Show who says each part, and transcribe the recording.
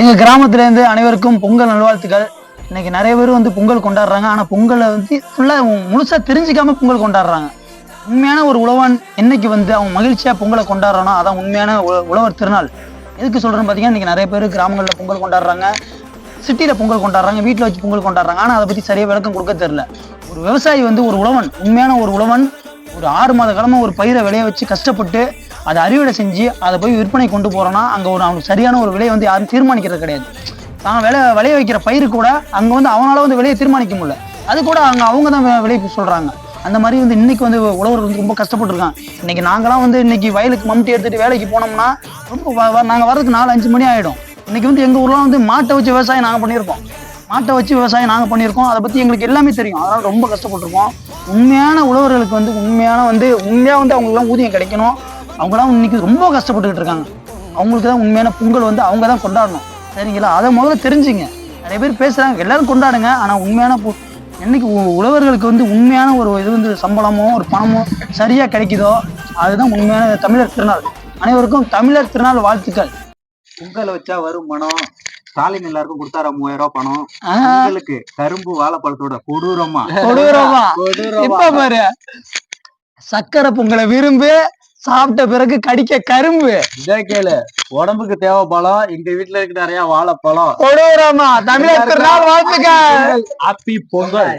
Speaker 1: எங்கள் கிராமத்துலேருந்து அனைவருக்கும் பொங்கல் நல்வாழ்த்துக்கள். இன்னைக்கு நிறைய பேர் வந்து பொங்கல் கொண்டாடுறாங்க. ஆனால் பொங்கலை வந்து ஃபுல்லாக முழுசாக தெரிஞ்சிக்காம பொங்கல் கொண்டாடுறாங்க. உண்மையான ஒரு உழவன் என்னைக்கு வந்து அவன் மகிழ்ச்சியாக பொங்கலை கொண்டாடுறானோ அதான் உண்மையான உழவர் திருநாள். எதுக்கு சொல்கிறேன்னு பார்த்தீங்கன்னா இன்றைக்கி நிறைய பேர் கிராமங்களில் பொங்கல் கொண்டாடுறாங்க. சிட்டியில் பொங்கல் கொண்டாடுறாங்க வீட்டில் வச்சு பொங்கல் கொண்டாடுறாங்க. ஆனால் அதை பற்றி சரியாக விளக்கம் கொடுக்க தெரில ஒரு விவசாயி வந்து ஒரு உழவன் உண்மையான ஒரு உழவன் ஒரு ஆறு மாத காலமாக ஒரு பயிரை விளைய வச்சு கஷ்டப்பட்டு அதை அறுவடை செஞ்சு அதை போய் விற்பனை கொண்டு போகிறோன்னா அங்கே ஒரு அவனுக்கு சரியான ஒரு விலையை வந்து யாரும் தீர்மானிக்கிறது கிடையாது. தான் விலை விளைய வைக்கிற பயிர் கூட அங்கே வந்து அவனால் வந்து விலையை தீர்மானிக்க முடியல. அது கூட அங்கே அவங்க தான் விலை சொல்கிறாங்க அந்த மாதிரி வந்து இன்னைக்கு வந்து உழவர்கள் வந்து ரொம்ப கஷ்டப்பட்டுருக்காங்க. இன்னைக்கு நாங்களாம் வந்து இன்னைக்கு வயலுக்கு மம்டி எடுத்துட்டு வேலைக்கு போனோம்னா ரொம்ப நாங்கள் வர்றதுக்கு நாலு அஞ்சு மணி ஆகிடும் இன்னைக்கு வந்து எங்கள் ஊர்லாம் வந்து மாட்டை வச்சு விவசாயம் நாங்கள் பண்ணியிருக்கோம் மாட்டை வச்சு விவசாயம் நாங்கள் பண்ணியிருக்கோம். அதை பற்றி எங்களுக்கு எல்லாமே தெரியும். அதனால் ரொம்ப கஷ்டப்பட்டிருக்கோம். உண்மையான உழவர்களுக்கு வந்து உண்மையான வந்து உண்மையாக வந்து அவங்களுக்குலாம் ஊதியம் கிடைக்கணும். அவங்களாம் இன்னைக்கு ரொம்ப கஷ்டப்பட்டுக்கிட்டு இருக்காங்க. அவங்களுக்கு தான் உண்மையான பொங்கல் வந்து அவங்க தான் கொண்டாடணும். சரிங்களா? அதை முதல்ல தெரிஞ்சுங்க. நிறைய பேர் பேசுகிறாங்க எல்லாரும் கொண்டாடுங்க. ஆனால் உண்மையான பொ- என்னைக்கு உ- உழவர்களுக்கு வந்து உண்மையான ஒரு இது வந்து சம்பளமோ ஒரு பணமோ சரியாக கிடைக்குதோ அதுதான் உண்மையான தமிழர் திருநாள். அனைவருக்கும் தமிழர் திருநாள் வாழ்த்துக்கள்.
Speaker 2: பொங்கல் வச்சா வரும் பணம். ஸ்டாலின் எல்லாருக்கும் கொடுத்தாரா மூவாயிரம் ரூபாய் பணம்?
Speaker 1: ஆஹ்,
Speaker 2: பொங்கலுக்கு கரும்பு வாழைப்பழத்தோட கொடூரமா?
Speaker 1: கொடூரமா?
Speaker 2: கொடூரமா.
Speaker 1: இப்ப பாரு. சக்கரை பொங்கலை விரும்பு சாப்பிட்ட பிறகு கடிக்க கரும்பு.
Speaker 2: இதே கேளு. உடம்புக்கு தேவை பழம் எங்க வீட்டுல இருக்கு நிறைய வாழைப்பழம்.
Speaker 1: கொடூரமா. தமிழர் திருநாள் வாழ்த்துக்கள்.
Speaker 2: ஹாப்பி பொங்கல்.